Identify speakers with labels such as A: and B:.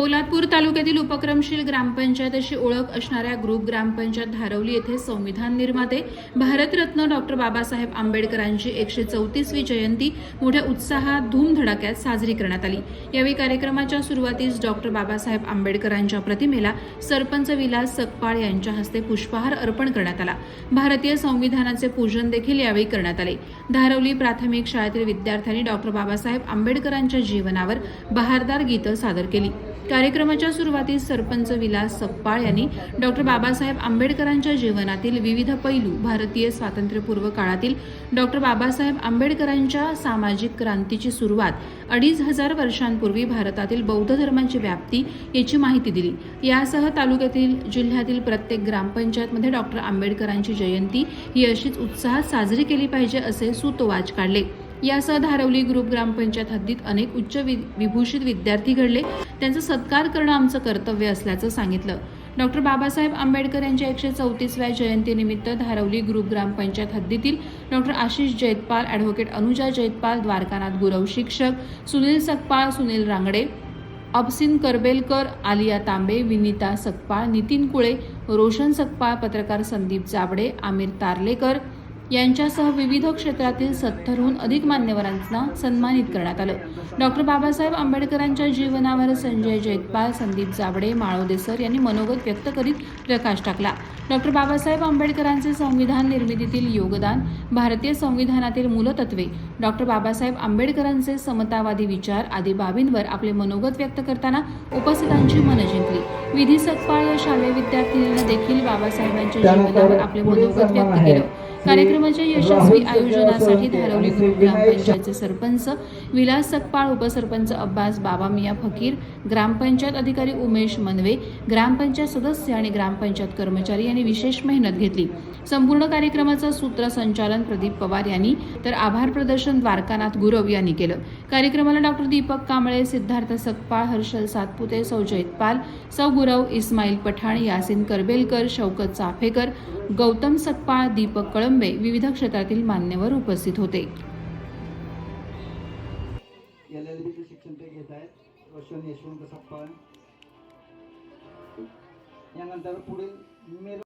A: पोलादपूर तालुक्यातील उपक्रमशील ग्रामपंचायत अशी ओळख असणाऱ्या ग्रुप ग्रामपंचायत धारवली येथे संविधान निर्माते भारतरत्न डॉक्टर बाबासाहेब आंबेडकरांची एकशे चौतीसवी जयंती मोठ्या उत्साहात धूमधडाक्यात साजरी करण्यात आली. यावेळी कार्यक्रमाच्या सुरुवातीस डॉक्टर बाबासाहेब आंबेडकरांच्या प्रतिमेला सरपंच विलास सकपाळ यांच्या हस्ते पुष्पहार अर्पण करण्यात आला. भारतीय संविधानाचे पूजन देखील यावेळी करण्यात आले. धारवली प्राथमिक शाळेतील विद्यार्थ्यांनी डॉक्टर बाबासाहेब आंबेडकरांच्या जीवनावर बहारदार गीतं सादर केली. कार्यक्रमाच्या सुरुवातीस सरपंच विलास सप्पाळ यांनी डॉक्टर बाबासाहेब आंबेडकरांच्या जीवनातील विविध पैलू भारतीय स्वातंत्र्यपूर्व काळातील डॉक्टर बाबासाहेब आंबेडकरांच्या सामाजिक क्रांतीची सुरुवात अडीच हजार वर्षांपूर्वी भारतातील बौद्ध धर्माची व्याप्ती याची माहिती दिली. यासह तालुक्यातील जिल्ह्यातील प्रत्येक ग्रामपंचायतमध्ये डॉक्टर आंबेडकरांची जयंती ही अशीच उत्साहात साजरी केली पाहिजे असे सुतोवाच काढले. यासह धारवली ग्रुप ग्रामपंचायत हद्दीत अनेक उच्च वि- विभूषित विद्यार्थी घडले. त्यांचा सत्कार करणं आमचं कर्तव्य असल्याचं सांगितलं. डॉक्टर बाबासाहेब आंबेडकर यांच्या एकशे चौतीसव्या जयंतीनिमित्त धारवली ग्रुप ग्रामपंचायत हद्दीतील डॉक्टर आशिष जैतपाल ॲडव्होकेट अनुजा जैतपाल द्वारकानाथ गुरव शिक्षक सुनील सकपाळ सुनील रांगडे अबसिन करबेलकर आलिया तांबे विनीता सकपाळ नितीन कुळे रोशन सकपाळ पत्रकार संदीप जाबडे आमिर तारलेकर यांच्यासह विविध क्षेत्रातील सत्तरहून अधिक मान्यवरांना सन्मानित करण्यात आलं. डॉक्टर बाबासाहेब आंबेडकरांच्या जीवनावर संजय जैतपाल संदीप जाबडे माळोदे सर यांनी मनोगत व्यक्त करीत प्रकाश टाकला. डॉक्टर बाबासाहेब आंबेडकरांचे संविधान निर्मितीतील योगदान भारतीय संविधानातील मूलतत्वे डॉक्टर बाबासाहेब आंबेडकरांचे समतावादी विचार आदी बाबींवर आपले मनोगत व्यक्त करताना उपस्थितांची मनं जिंकली. विधी सकपाळ या शालेय विद्यार्थिनींना देखील बाबासाहेबांच्या जीवनावर आपले मनोगत व्यक्त केलं. कार्यक्रमाच्या यशस्वी आयोजनासाठी धारवली ग्रामपंचायतचे सरपंच विलास सकपाळ उपसरपंच अब्बास बाबा मिया फकीर ग्रामपंचायत अधिकारी उमेश मनवे ग्रामपंचायत सदस्य आणि ग्रामपंचायत कर्मचारी यांनी विशेष मेहनत घेतली. संपूर्ण कार्यक्रमाचं सूत्रसंचालन प्रदीप पवार यांनी तर आभार प्रदर्शन द्वारकानाथ गुरव यांनी केलं. कार्यक्रमाला डॉक्टर दीपक कांबळे सिद्धार्थ सकपाळ हर्षल सातपुते सौ जैतपाल सौ गुरव इस्माईल पठाण यासिन करबेलकर शौकत चाफेकर गौतम सकपाळ दीपक कळंबे विविध क्षेत्रातील मान्यवर उपस्थित होते.
B: शिक्षण ते घेत आहेत. रोशन यशवंत सप्पाळ. यानंतर पुढील मे